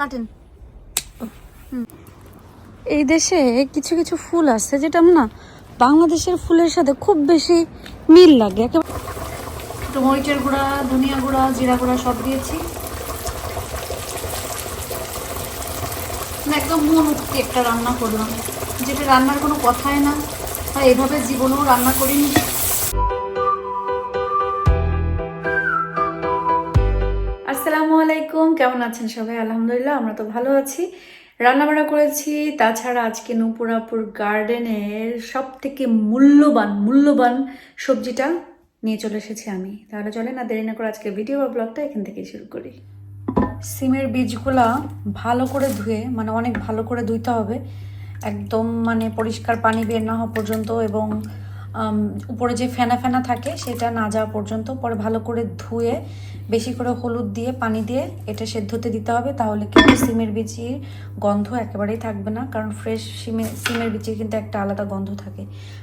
কাটেন। এই দেশে কিছু কিছু ফুল আছে যেটা না বাংলাদেশের ফুলের সাথে খুব বেশি মিল লাগে। একেবারে একটু মরিচের গুঁড়া ধনিয়া গুঁড়া জিরা গুঁড়া সব দিয়েছি। একদম মন উঠতে একটা রান্না করলাম। যেটা রান্নার কোনো কথাই না আর এভাবে জীবনেও রান্না করিনি। আলাইকুম, কেমন আছেন সবাই? আলহামদুলিল্লাহ, আমরা তো ভালো আছি। রান্নাবাড়া করেছি, তাছাড়া আজকে নুপুরাপুর গার্ডেনের সব থেকে মূল্যবান মূল্যবান সবজিটা নিয়ে চলে এসেছি আমি। তাহলে চলে না দেরি না করে আজকে ভিডিও বা ব্লগটা এখান থেকে শুরু করি। সিমের বীজগুলা ভালো করে ধুয়ে মানে অনেক ভালো করে ধুইতে হবে। একদম মানে পরিষ্কার পানি বের না হওয়া পর্যন্ত এবং উপরে যে ফেনা ফেনা থাকে, সেটা না যাওয়া পর্যন্ত, পরে ভালো করে ধুয়ে বেশি করে হলুদ দিয়ে, পানি দিয়ে এটা সেদ্ধতে দিতে হবে, তাহলে কিন্তু সিমের বিচির গন্ধ একেবারেই থাকবে না, কারণ ফ্রেশ সিমের সিমের বিচির কিন্তু একটা আলাদা গন্ধ থাকে।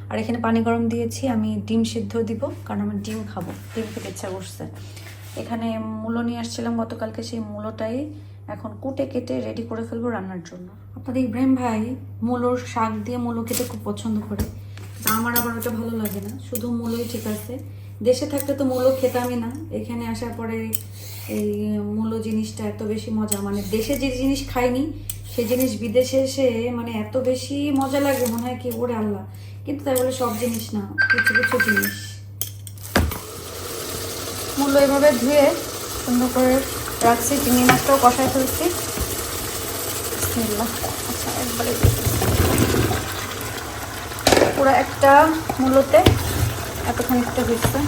আর এখানে পানি গরম দিয়েছি, আমি ডিম সিদ্ধ দিব, কারণ আমার ডিম খাব, ডিম খেতে ইচ্ছা করছে। এখানে মূলো নিয়ে আসছিলাম গতকালকে, সেই মূলোটাই এখন কুটে কেটে রেডি করে ফেলব রান্নার জন্য। আপনাদের ইব্রাহিম ভাই মূলোর শাক দিয়ে মূলো খেতে খুব পছন্দ করে আমার আবার ওটা ভালো লাগে না, শুধু মূলোই ঠিক আছে। দেশে থাকলে তো মূলো খেতামই না। এখানে আসার পরে এই মূলো জিনিসটা এত বেশি মজা। মানে দেশে যে জিনিস খাইনি, সে জিনিস বিদেশে এসে মানে এত বেশি মজা লাগে মনে হয় কি, ওরে আল্লাহ। কিন্তু তাই বলে সব জিনিস না, কিছু কিছু জিনিস। মূল্য এভাবে ধুয়ে সুন্দর করে রাখছি, চিংড়ি মাছটাও কষায় ফেলছি। আচ্ছা একবারে পুরো একটা মূলতে এত খানিকটা হয়েছে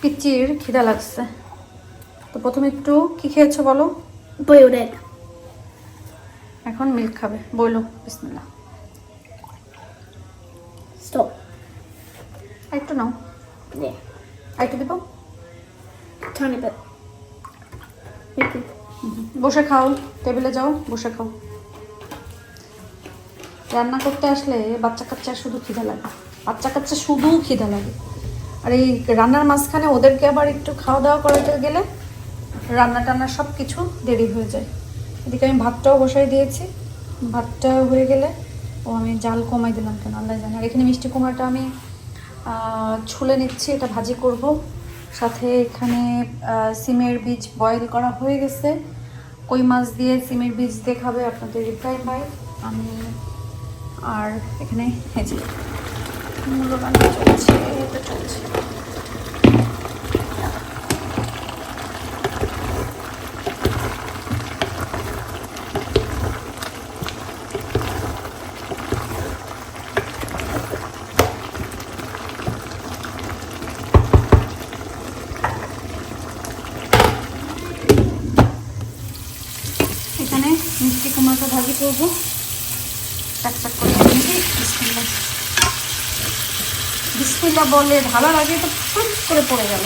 পিচির খিদা লাগছে তো প্রথমে একটু কি খেয়েছো বলো. এখন মিল্ক খাবে বলো. আর একটু নাও Yeah. আর একটু দিব. বসে খাও টেবিলে যাও বসে খাও। রান্না করতে আসলে বাচ্চা কাচ্চা শুধু খিদা লাগে। বাচ্চা কাচ্চা শুধু খিদা লাগে। আর এই রান্নার মাঝখানে ওদেরকে আবার একটু খাওয়া দাওয়া করাতে গেলে রান্না টান্না সব কিছু দেরি হয়ে যায়। এদিকে আমি ভাতটাও বসাই দিয়েছি। ভাতটা হয়ে গেলে ও আমি জাল কমাই দিলাম কেন? আল্লাহ জানি। আর এখানে মিষ্টি কুমড়াটা আমি ছুলে নিচ্ছি, এটা ভাজি করব। সাথে এখানে সিমের বীজ বয়েল করা হয়ে গেছে। কই মাছ দিয়ে সিমের বীজ দেখাবে খাবে আপনাদের রিপ্লাই ভাই। আমি আর এখানে হেঁচে মূল্য চলছে, এটা চলছে এখানে মিষ্টি কুমড়োটা ভাজি করব। চাক চাক করে বিসমিল্লা বিসমিল্লা বলে ভালো লাগে তো করে পড়ে গেল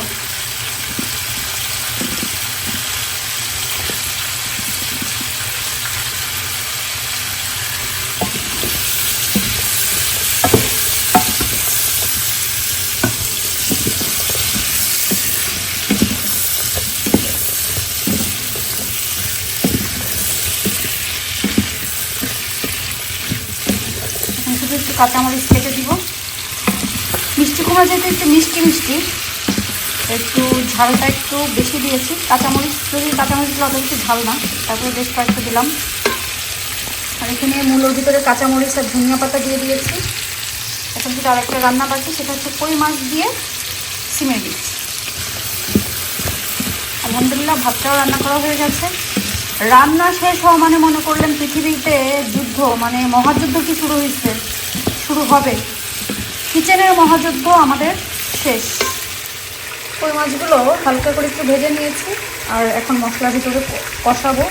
এখন শুধু একটু কাঁচামরিচ কেটে দিব। মিষ্টি কুমড়া যেহেতু একটু মিষ্টি মিষ্টি, একটু ঝালটা একটু বেশি দিয়েছি। কাঁচামরিচ, যদি কাঁচামরিচগুলো অত বেশি ঝাল না, তারপরে বেশ কয়েকটা দিলাম। আর এখানে মূলোর ভিতরে কাঁচামরিচ আর ধনিয়া পাতা দিয়ে দিয়েছি। এখন যেটা আরেকটা রান্না বাকি, সেটা হচ্ছে কই মাছ দিয়ে সিমের বীজ। আলহামদুলিল্লাহ, ভাতটাও রান্না করা হয়ে গেছে। রান্না শেষ হওয়া মানে মনে করলেন পৃথিবীতে যুদ্ধ মানে মহাযুদ্ধ কি শুরু হয়েছে? শুরু হবে। কিচেনের মহাযজ্ঞ আমাদের শেষ। ওই মাছগুলো হালকা করে একটু ভেজে নিয়েছি, আর এখন মশলার ভিতরে কষাবো।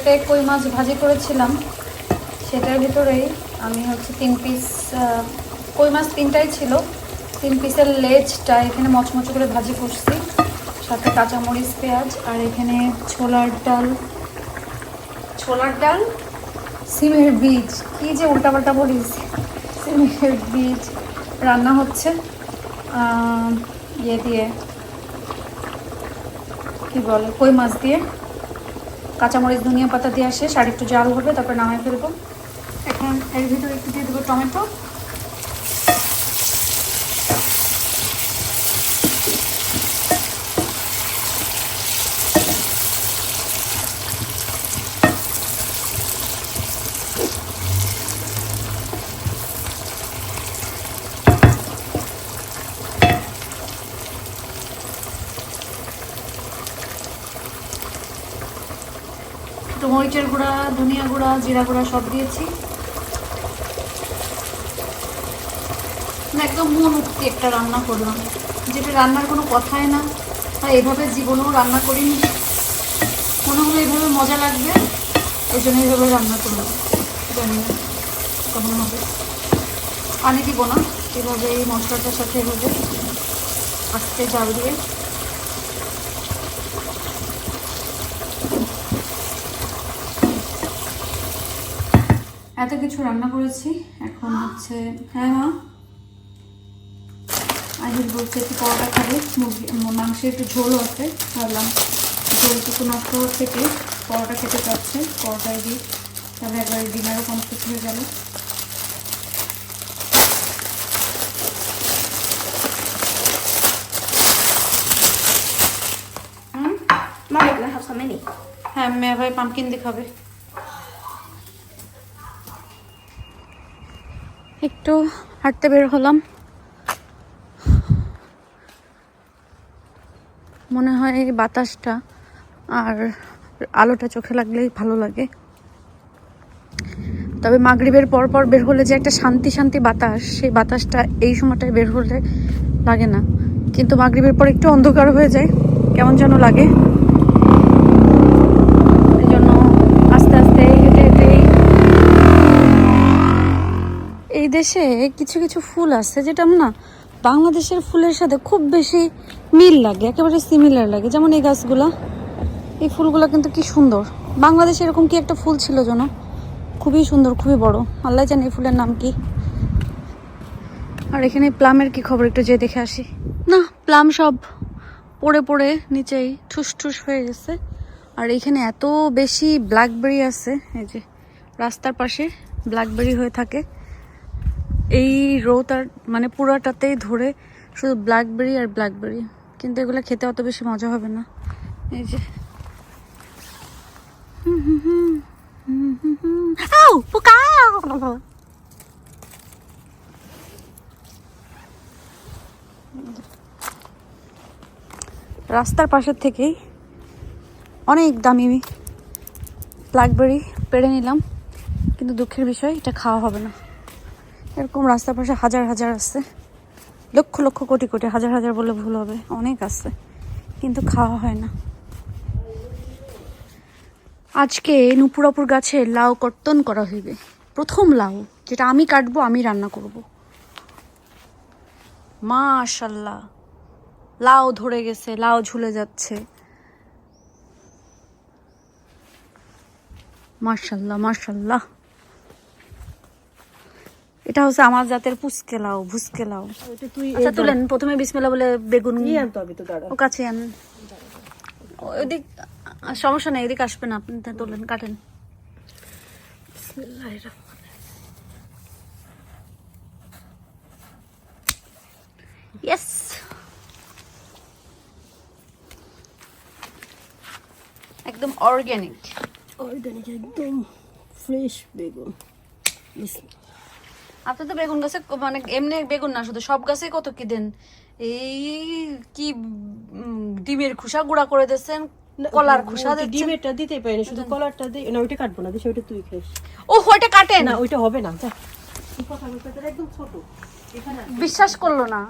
যেটাতে কই মাছ ভাজি করেছিলাম, সেটার ভিতরেই আমি হচ্ছে তিন পিস কই মাছ তিনটাই ছিল। তিন পিসের লেজটা এখানে মচমচ করে ভাজি করছি, সাথে কাঁচামরিচ, পেঁয়াজ, আর এখানে ছোলার ডাল। ছোলার ডাল? সিমের বীজ, কি যে উল্টাপাল্টা বলিস। সিমের বীজ রান্না হচ্ছে ইয়ে দিয়ে, কি বলে, কই মাছ দিয়ে? কাঁচামরিচ, ধনিয়া পাতা দিয়ে আসে, শাড়ি একটু জাল হবে, তারপর নামায় ফেলব। এখন এর ভিতরে একটু দিয়ে দেবো টমেটো একটু মরিচের গুঁড়া ধনিয়া গুঁড়া, জিরা গুঁড়া সব দিয়েছি। একদম মন উক্তি একটা রান্না করলাম। যেটা রান্নার কোনো কথাই না আর এভাবে জীবনেও রান্না করিনি। মনে হলো এইভাবে মজা লাগবে ওই জন্য এইভাবে রান্না করলাম। জানি না কেমন হবে। পানি দিব না, এভাবে এই মশলাটার সাথে এভাবে আস্তে জাল দিয়ে। এত কিছু রান্না করেছি। এখন হচ্ছে হ্যাঁ মা আহির বলছে একটু পরোটা খাবে মুরগি মাংসের একটু ঝোল আছে। ভাবলাম ঝোলটুকু নষ্ট থেকে পরোটা খেতে চাচ্ছে পরোটায় দিই। তাহলে একবার ডিনারও কমপ্লিট হয়ে গেল? হ্যাঁ মেয়ে ভাই পামকিন দেখাবে একটু হাঁটতে বের হলাম। মনে হয় এই বাতাসটা আর আলোটা চোখে লাগলেই ভালো লাগে। তবে মাগরিবের পর পর বের হলে যে একটা শান্তি শান্তি বাতাস, সেই বাতাসটা এই সময়টায় বের হলে লাগে না। কিন্তু মাগরিবের পর একটু অন্ধকার হয়ে যায়, কেমন যেন লাগে। এই দেশে কিছু কিছু ফুল আছে যেটা না বাংলাদেশের ফুলের সাথে খুব বেশি মিল লাগে, একেবারে সিমিলার লাগে। যেমন এই গাছগুলা, এই ফুলগুলো কিন্তু কি সুন্দর। বাংলাদেশে এরকম কি একটা ফুল ছিল যেন? খুবই সুন্দর, খুবই বড়। আল্লাহ জানে এই ফুলের নাম কি। আর এখানে প্লামের কি খবর একটু যেয়ে দেখে আসি। না, প্লাম সব পড়ে পড়ে নিচেই ঠুস ঠুস হয়ে গেছে। আর এখানে এত বেশি ব্ল্যাকবেরি আছে, এই যে রাস্তার পাশে ব্ল্যাকবেরি হয়ে থাকে। এই রোতার মানে পুরাটাতেই ধরে শুধু ব্ল্যাকবেরি আর ব্ল্যাকবেরি কিন্তু এগুলো খেতে অত বেশি মজা হবে না। এই যে! রাস্তার পাশের থেকেই অনেক দামি ব্ল্যাকবেরি পেড়ে নিলাম। কিন্তু দুঃখের বিষয় এটা খাওয়া হবে না। এরকম রাস্তার পাশে হাজার হাজার আছে। লক্ষ লক্ষ কোটি কোটি, হাজার হাজার বলে ভুল হবে, অনেক আছে, কিন্তু খাওয়া হয় না। আজকে নুপুরাপুর গাছে লাউ কর্তন করা হইবে। প্রথম লাউ, যেটা আমি কাটবো, আমি রান্না করব। মাশাল্লাহ, লাউ ধরে গেছে, লাউ ঝুলে যাচ্ছে। মার্শাল্লাহ মার্শাল্লাহ এটা হচ্ছে আমার জাতের পুচকে লাউ ভুসকে লাউ আচ্ছা তুলেন। প্রথমে বিসমেলা বলে বেগুন। ও কাছে আন ওইদিক সমস্যা নেই এদিকে আসবেন আপনি তা তোলেন কাটেন। ইয়েস একদম অর্গ্যানিক অর্গানিক একদম ফ্রেশ বেগুন। আপনি তো বেগুন গাছে মানে এমনি বেগুন না শুধু সব গাছে কত কি দেন? এই কি ডিমের খোসা গুঁড়া করে দিচ্ছেন কলার খোসা দিচ্ছেন? ডিমেরটা দিতে পারি না শুধু কলারটা দিই না ওইটা কাটবো না দিস ওইটা তুই খাইস ও ওইটা কাটেন। না ওইটা হবে না যা। একদম ছোট। বিশ্বাস করল না।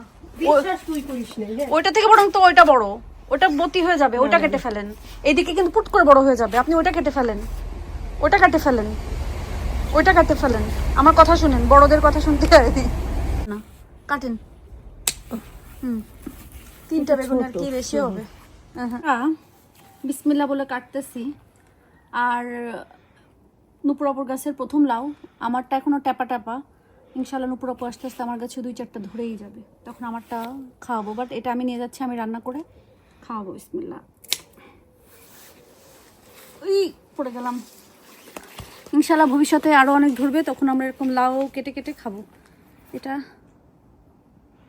বিশ্বাস তুই করিস না ওইটা থেকে বরং তো ওইটা বড়। ওটা বতি হয়ে যাবে ওইটা কেটে ফেলেন। এইদিকে কিন্তু পুট করে বড় হয়ে যাবে আপনি ওইটা কেটে ফেলেন। ওটা কাটে ফেলেন। ওইটা কাটতে ফেলেন। আমার কথা শুনেন বড়দের কথা শুনতে না কাটেন। হুম। তিনটা বেগুন আর কি বেশি হবে? বিসমিল্লা বলে কাটতেছি। আর নুপুর নুপুরাপুর গাছের প্রথম লাউ আমারটা এখনও ট্যাপা ট্যাপা। ইনশাল্লাহ নুপুর নুপুরাপু আস্তে আস্তে আমার কাছে দুই চারটা ধরেই যাবে। তখন আমারটা খাওয়াবো বাট এটা আমি নিয়ে যাচ্ছি আমি রান্না করে খাওয়াবো বিসমিল্লা। ওই পড়ে গেলাম। ইনশাল্লাহ ভবিষ্যতে আরও অনেক ধরবে তখন আমরা এরকম লাউ কেটে কেটে খাব। এটা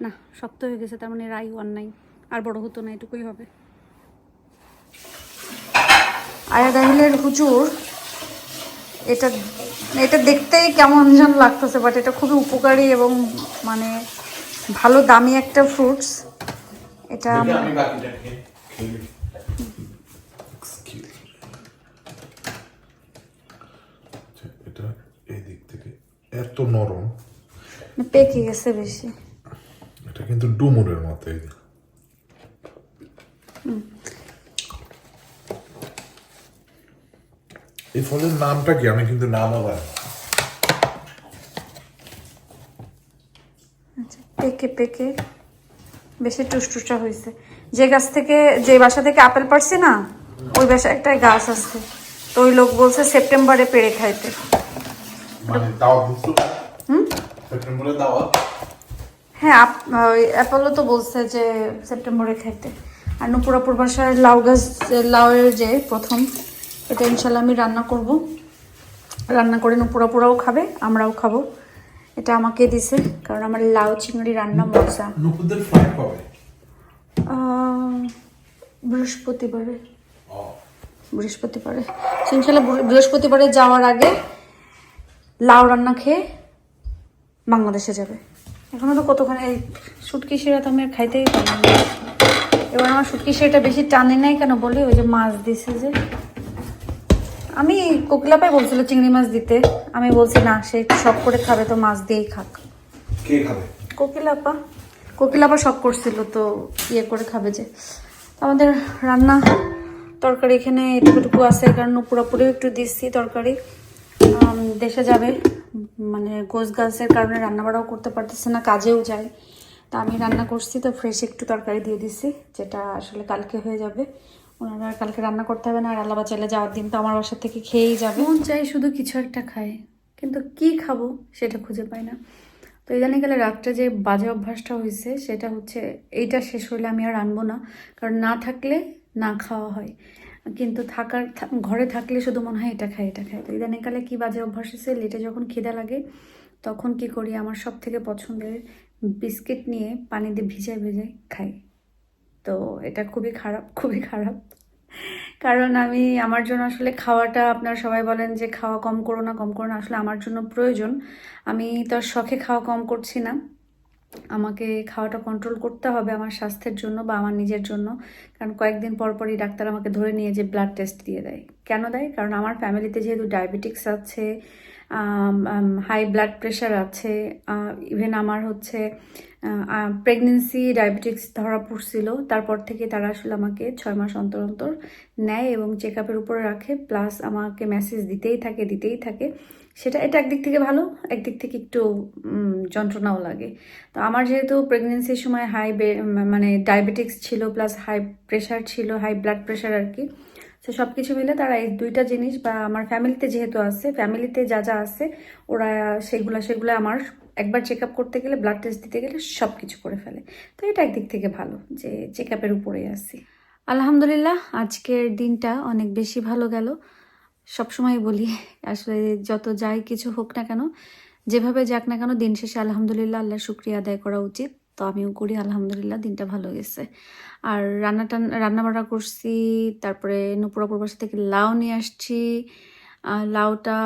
না শক্ত হয়ে গেছে তার মানে রাই ওয়ান নাই আর বড় হতো না এটুকুই হবে। আয়া দাহিলের হুজুর এটা এটা দেখতেই কেমন যেন লাগতেছে বাট এটা খুবই উপকারী এবং মানে ভালো দামি একটা ফ্রুটস এটা দেখি আমি বাকিটা খেয়ে খেয়ে নিই। Excuse me. আচ্ছা, এটা এই দিক থেকে এত নরম। পেকে গেছে বেশি। এটা কিন্তু ডুমুরের মতো এই ফলের নামটা কি? আমি কিন্তু নামও জানি আচ্ছা পেকে পেকে। বেশি টুসটুসা হয়েছে যে গাছ থেকে যে বাসা থেকে আপেল পারছি না ওই বাসায় একটা গাছ আছে। তো ওই লোক বলছে সেপ্টেম্বরে পেরে খাইতে। মানে দাওয়াত দিচ্ছ? সেপ্টেম্বরে দাওয়াত? হ্যাঁ অ্যাপোলো তো বলছে যে সেপ্টেম্বরে খাইতে। আর নুপুরাপুর বাসায় লাউ গাছ লাউয়ের যে প্রথম এটা ইনশাল্লাহ আমি রান্না করব। রান্না করে নুপুরাপুরাও খাবে আমরাও খাব। এটা আমাকে দিছে কারণ আমার লাউ চিংড়ি রান্না মজা। নুপুরদের ফ্লাইট আহ, বৃহস্পতিবারে। বৃহস্পতিবারে। ইনশাল্লাহ বৃহস্পতিবারে যাওয়ার আগে লাউ রান্না খেয়ে বাংলাদেশে যাবে। এখনও তো কতক্ষণ এই শুটকি শিরা তো আমি খাইতেই পারলাম এবার আমার শুটকি শিরাটা বেশি টানে নাই কেন বলি? ওই যে মাছ দিছে যে। আমি কোকিলাপাই বলছিল চিংড়ি মাছ দিতে। আমি বলছি না সে শখ করে খাবে তো মাছ দিয়েই খাক। কে খাবে? কোকিলাপা। কোকিলাপা শখ করছিল তো ইয়ে করে খাবে যে। আমাদের রান্না তরকারি এখানে এটুকুটুকু আছে কারণ পুরোপুরি একটু দিচ্ছি তরকারি। দেশে যাবে। মানে গোছ গাছের কারণে রান্না বাড়াও করতে পারতেছে না, কাজেও যায়। তা আমি রান্না করছি, তো ফ্রেশ একটু তরকারি দিয়ে দিছি, যেটা আসলে কালকে হয়ে যাবে। ওনারা কালকে রান্না করতে হবে না, আর আল্লাহ চাইলে যাওয়ার দিন তো আমার বাসা থেকে খেয়েই যাবে। মন চাই শুধু কিছু একটা খায় কিন্তু কি খাব সেটা খুঁজে পাই না। তো ইদানিং গেলে রাত্রে যে বাজে অভ্যাসটা হয়েছে, সেটা হচ্ছে এইটা শেষ হলে আমি আর আনব না, কারণ না থাকলে না খাওয়া হয়। কিন্তু থাকার ঘরে থাকলে শুধু মনে হয় এটা খাই এটা খাই তো ইদানিংকালে কি বাজে অভ্যাস হয়েছে? লেটে যখন খিদা লাগে, তখন কি করি? আমার সব থেকে পছন্দের বিস্কিট নিয়ে পানি দিয়ে ভিজাই ভিজাই খাই। তো এটা খুবই খারাপ খুবই খারাপ। কারণ আমি, আমার জন্য আসলে খাওয়াটা আপনারা সবাই বলেন যে খাওয়া কম করো না, কম করো না, আসলে আমার জন্য প্রয়োজন। আমি তো শখে খাওয়া কম করছি না। আমাকে খাওয়াটা কন্ট্রোল করতে হবে আমার স্বাস্থ্যের জন্য বা আমার নিজের জন্য। কারণ কয়েকদিন পর পরই ডাক্তার আমাকে ধরে নিয়ে যে ব্লাড টেস্ট দিয়ে দেয়। কেন দেয়? কারণ আমার ফ্যামিলিতে যেহেতু ডায়াবেটিক্স আছে হাই ব্লাড প্রেশার আছে ইভেন আমার হচ্ছে প্রেগনেন্সি ডায়াবেটিক্স ধরা পড়ছিল, তারপর থেকে তারা আসলে আমাকে ছয় মাস অন্তর অন্তর নেয় এবং চেক আপের উপরে রাখে প্লাস আমাকে মেসেজ দিতেই থাকে দিতেই থাকে। সেটা এটা একদিক থেকে ভালো, একদিক থেকে একটু যন্ত্রণাও লাগে। তো আমার যেহেতু প্রেগনেন্সির সময় হাই মানে ডায়াবেটিক্স ছিল প্লাস হাই প্রেশার ছিল হাই ব্লাড প্রেশার আর কি, তো সব কিছু মিলে তারা এই দুইটা জিনিস বা আমার ফ্যামিলিতে যেহেতু আছে ফ্যামিলিতে যা যা আছে, ওরা সেগুলা, সেগুলো আমার একবার চেক আপ করতে গেলে ব্লাড টেস্ট দিতে গেলে সব কিছু করে ফেলে। তো এটা একদিক থেকে ভালো যে চেক আপের উপরেই আছি। আলহামদুলিল্লাহ, আজকের দিনটা অনেক বেশি ভালো গেল। সবসময় বলি, আসলে যত যাই কিছু হোক না কেন, যেভাবে যাক না কেন দিন শেষে আলহামদুলিল্লাহ আল্লাহ শুক্রিয়া আদায় করা উচিত। তো আমিও করি, আলহামদুলিল্লাহ দিনটা ভালো গেছে। আর রান্নাটা রান্না বান্না করছি, তারপরে নুপুরা বাসা থেকে লাউ নিয়ে আসছি লাউটা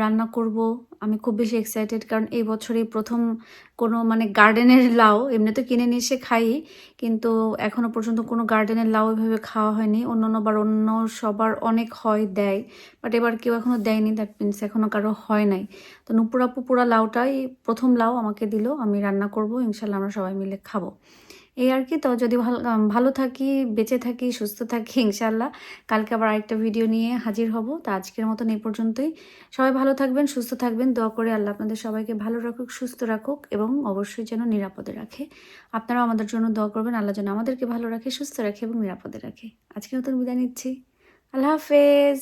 রান্না করব। আমি খুব বেশি এক্সাইটেড কারণ এই বছরই প্রথম কোনো মানে গার্ডেনের লাউ এমনি তো কিনে নিয়ে এসে খাই, কিন্তু এখনও পর্যন্ত কোনো গার্ডেনের লাউ এভাবে খাওয়া হয়নি। অন্য অন্যবার অন্য সবার অনেক হয়, দেয় বাট এবার কেউ এখনও দেয়নি দ্যাট মিনস এখনও কারও হয় নাই। তো নুপুরাপু পুরা লাউটাই প্রথম লাউ আমাকে দিল, আমি রান্না করব, ইনশাল্লাহ আমরা সবাই মিলে খাব। এই আর কি। তো যদি ভালো ভালো থাকি, বেঁচে থাকি, সুস্থ থাকি ইনশাল্লাহ কালকে আবার আরেকটা ভিডিও নিয়ে হাজির হব। তো আজকের মতন এই পর্যন্তই। সবাই ভালো থাকবেন, সুস্থ থাকবেন। দোয়া করে আল্লাহ আপনাদের সবাইকে ভালো রাখুক, সুস্থ রাখুক এবং অবশ্যই যেন নিরাপদে রাখে। আপনারাও আমাদের জন্য দোয়া করবেন। আল্লাহ যেন আমাদেরকে ভালো রাখে, সুস্থ রাখে এবং নিরাপদে রাখে। আজকের মতন বিদায় নিচ্ছি। আল্লাহ হাফেজ।